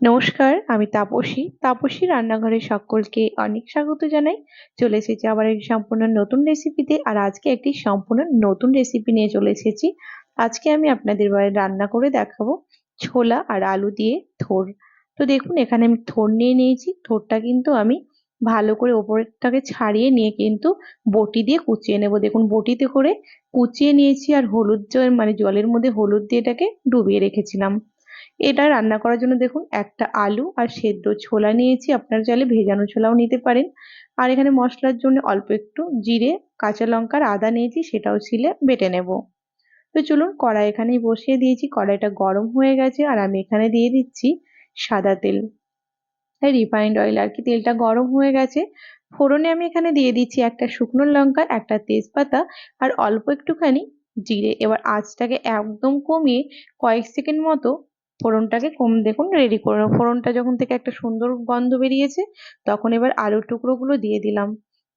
নমস্কার, আমি তাপসী। তাপসী রান্নাঘরে সকলকে অনেক স্বাগত জানাই। চলে এসেছি আবার একটি সম্পূর্ণ নতুন রেসিপিতে আর আজকে একটি সম্পূর্ণ নতুন রেসিপি নিয়ে চলে এসেছি। আজকে আমি আপনাদের বাড়ি রান্না করে দেখাবো ছোলা আর আলু দিয়ে থোর। তো দেখুন, এখানে আমি থোর নিয়ে নিয়েছি। থোরটা কিন্তু আমি ভালো করে ওপরটাকে ছাড়িয়ে নিয়ে কিন্তু বটি দিয়ে কুচিয়ে নেব। দেখুন, বটিতে করে কুচিয়ে নিয়েছি আর হলুদ জল মানে জলের মধ্যে হলুদ দিয়ে এটাকে ডুবিয়ে রেখেছিলাম। এটা রান্না করার জন্য দেখুন, একটা আলু আর সেদ্ধ ছোলা নিয়েছি। আপনার চাইলে ভেজানো ছোলাও নিতে পারেন। আর এখানে মশলার জন্য অল্প একটু জিরে, কাঁচা লঙ্কার আদা নিয়েছি, সেটাও ছিলে বেটে নেব। তো চলুন, কড়াই এখানেই বসিয়ে দিয়েছি। কড়াইটা গরম হয়ে গেছে আর আমি এখানে দিয়ে দিচ্ছি সাদা তেল। রিফাইন্ড অয়েল আর কি, তেলটা গরম হয়ে গেছে। ফোড়নে আমি এখানে দিয়ে দিচ্ছি একটা শুকনো লঙ্কা, একটা তেজপাতা আর অল্প একটুখানি জিরে। এবার আঁচটাকে একদম কমিয়ে কয়েক সেকেন্ড মতো ফোড়নটাকে কম দেখুন রেডি করে ফোড়নটা যখন থেকে একটা সুন্দর গন্ধ বেরিয়েছে, তখন এবার আলুর টুকরোগুলো দিয়ে দিলাম।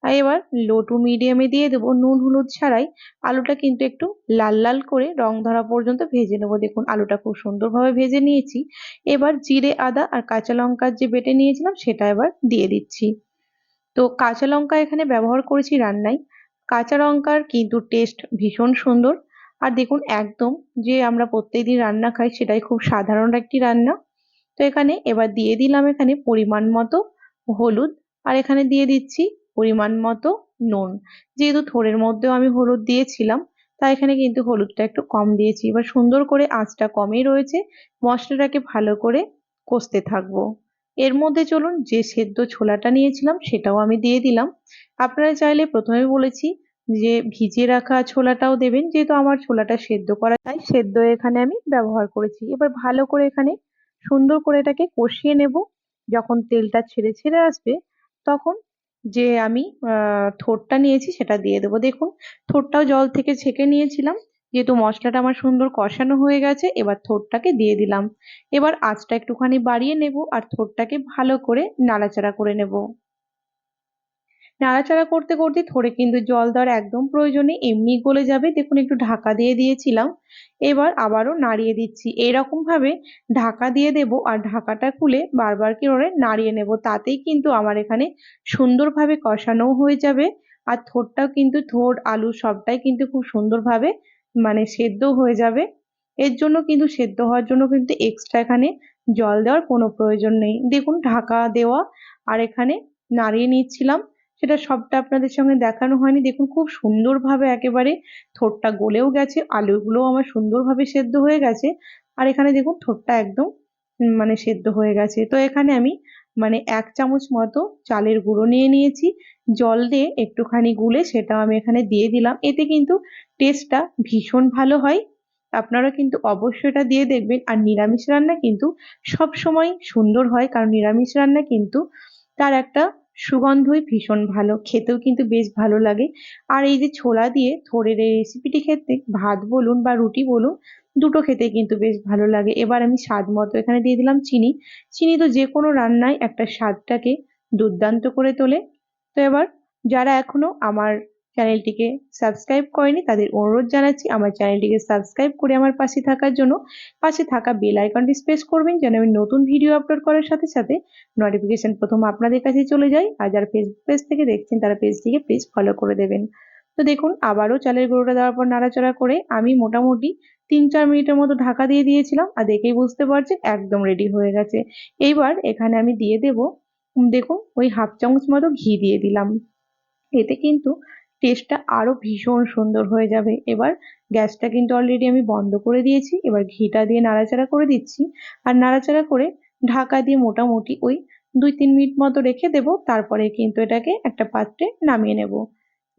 আর এবার লো টু মিডিয়ামে দিয়ে দেবো নুন হলুদ ছাড়াই। আলুটা কিন্তু একটু লাল লাল করে রং ধরা পর্যন্ত ভেজে নেব। দেখুন, আলুটা খুব সুন্দরভাবে ভেজে নিয়েছি। এবার জিরে, আদা আর কাঁচা লঙ্কার যে বেটে নিয়েছিলাম, সেটা এবার দিয়ে দিচ্ছি। তো কাঁচা লঙ্কা এখানে ব্যবহার করেছি রান্নায়। কাঁচা লঙ্কার কিন্তু টেস্ট ভীষণ সুন্দর। আর দেখুন একদম যে আমরা প্রত্যেকদিন রান্না খাই সেটাই খুব সাধারণ একটি রান্না। তো এখানে এবার দিয়ে দিলাম এখানে পরিমাণ মতো হলুদ আর এখানে দিয়ে দিচ্ছি পরিমাণ মতো নুন। যেহেতু থোড়ের মধ্যেও আমি হলুদ দিয়েছিলাম, তাই এখানে কিন্তু হলুদটা একটু কম দিয়েছি। এবার সুন্দর করে আঁচটা কমই রয়েছে, মশলাটাকে ভালো করে কষতে থাকব। এর মধ্যে চলুন যে সেদ্ধ ছোলাটা নিয়েছিলাম সেটাও আমি দিয়ে দিলাম। আপনারা চাইলে প্রথমে বলেছি যে ভিজিয়ে রাখা ছোলাটাও দেবেন, যেহেতু আমার ছোলাটা সেদ্ধ করা তাই সেদ্ধ এখানে আমি ব্যবহার করেছি। এবার ভালো করে এখানে সুন্দর করে এটাকে কষিয়ে নেব। যখন তেলটা ছেড়ে ছেড়ে আসবে, তখন যে আমি থোরটা নিয়েছি সেটা দিয়ে দেবো। দেখুন থোরটাও জল থেকে ছেঁকে নিয়েছিলাম। যেহেতু মশলাটা আমার সুন্দর কষানো হয়ে গেছে, এবার থোরটাকে দিয়ে দিলাম। এবার আঁচটা একটুখানি বাড়িয়ে নেব আর থোরটাকে ভালো করে নাড়াচাড়া করে নেব। নাড়াচাড়া করতে করতে থরে কিন্তু জল দেওয়ার একদম প্রয়োজন এমনি গলে যাবে। দেখুন, একটু ঢাকা দিয়ে দিয়েছিলাম। এবার আবারও নাড়িয়ে দিচ্ছি। এরকম ভাবে ঢাকা দিয়ে দেব আর ঢাকাটা খুলে বারবার করে নাড়িয়ে নেব। তাতেই কিন্তু আমার এখানে সুন্দরভাবে কষানোও হয়ে যাবে আর থোরটাও কিন্তু থোর আলু সবটাই কিন্তু খুব সুন্দরভাবে মানে সেদ্ধ হয়ে যাবে। এর জন্য কিন্তু সেদ্ধ হওয়ার জন্য কিন্তু এক্সট্রা এখানে জল দেওয়ার কোনো প্রয়োজন নেই। দেখুন, ঢাকা দেওয়া আর এখানে নাড়িয়ে নিচ্ছিলাম। সেটা সবটা আপনাদের সঙ্গে দেখানো হয়নি। দেখুন, খুব সুন্দরভাবে একেবারে থোরটা গলেও গেছে, আলুগুলোও আমার সুন্দরভাবে সেদ্ধ হয়ে গেছে। আর এখানে দেখুন থোরটা একদম মানে সেদ্ধ হয়ে গেছে। তো এখানে আমি মানে এক চামচ মতো চালের গুঁড়ো নিয়ে নিয়েছি। জল দিয়ে একটুখানি গুলে সেটাও আমি এখানে দিয়ে দিলাম। এতে কিন্তু টেস্টটা ভীষণ ভালো হয়। আপনারা কিন্তু অবশ্যই এটা দিয়ে দেখবেন। আর নিরামিষ রান্না কিন্তু সব সময় সুন্দর হয়, কারণ নিরামিষ রান্না কিন্তু তার একটা সুগন্ধই ভীষণ ভালো, খেতেও কিন্তু বেশ ভালো লাগে। আর এই যে ছোলা দিয়ে থোড়ের এই রেসিপিটি খেতে, ভাত বলুন বা রুটি বলুন, দুটো খেতে কিন্তু বেশ ভালো লাগে। এবার আমি স্বাদ মতো এখানে দিয়ে দিলাম চিনি। চিনি তো যে কোনো রান্নায় একটা স্বাদটাকে দুর্দান্ত করে তোলে। তো এবার যারা এখনও আমার চ্যানেলটিকে সাবস্ক্রাইব করেনি, তাদের অনুরোধ জানাচ্ছি আমার চ্যানেলটিকে সাবস্ক্রাইব করে আমার পাশে থাকার জন্য পাশে থাকা বেল আইকনটি প্রেস করবেন যেন আমি নতুন ভিডিও আপলোড করার সাথে সাথে নোটিফিকেশন প্রথম আপনাদের কাছে চলে যায়। আর যারা ফেসবুক পেজ থেকে দেখছেন, তারা পেজটিকে প্লিজ ফলো করে দেবেন। তো দেখুন, আবারও চালের গুঁড়োটা দেওয়ার পর নাড়াচাড়া করে আমি মোটামুটি তিন চার মিনিটের মতো ঢাকা দিয়ে দিয়েছিলাম আর দেখেই বুঝতে পারছেন একদম রেডি হয়ে গেছে। এইবার এখানে আমি দিয়ে দেব, দেখুন, ওই হাফ চামচ মতো ঘি দিয়ে দিলাম। এতে কিন্তু টেস্টটা আরও ভীষণ সুন্দর হয়ে যাবে। এবার গ্যাসটা কিন্তু অলরেডি আমি বন্ধ করে দিয়েছি। এবার ঘিটা দিয়ে নাড়াচাড়া করে দিচ্ছি। আর নাড়াচাড়া করে ঢাকা দিয়ে মোটামুটি ওই দুই তিন মিনিট মতো রেখে দেব। তারপরে কিন্তু এটাকে একটা পাত্রে নামিয়ে নেব।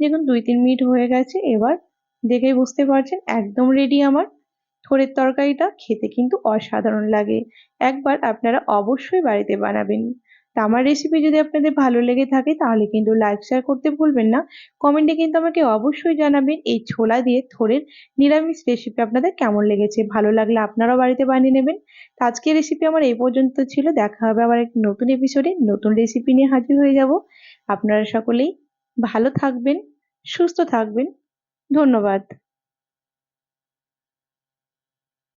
দেখুন দুই তিন মিনিট হয়ে গেছে। এবার দেখেই বুঝতে পারছেন, একদম রেডি আমার। থোড়ের তরকারিটা খেতে কিন্তু অসাধারণ লাগে। একবার আপনারা অবশ্যই বাড়িতে বানাবেন। তা আমার রেসিপি যদি আপনাদের ভালো লেগে থাকে, তাহলে কিন্তু লাইক শেয়ার করতে ভুলবেন না। কমেন্টে কিন্তু আমাকে অবশ্যই জানাবেন এই ছোলা দিয়ে থোড়ের নিরামিষ রেসিপি আপনাদের কেমন লেগেছে, ভালো লাগলে আপনারাও বাড়িতে বানিয়ে নেবেন। তো আজকের রেসিপি আমার এই পর্যন্ত ছিল, দেখা হবে আবার এক নতুন এপিসোডে নতুন রেসিপি নিয়ে হাজির হয়ে যাব। আপনারা সকলেই ভালো থাকবেন, সুস্থ থাকবেন। ধন্যবাদ।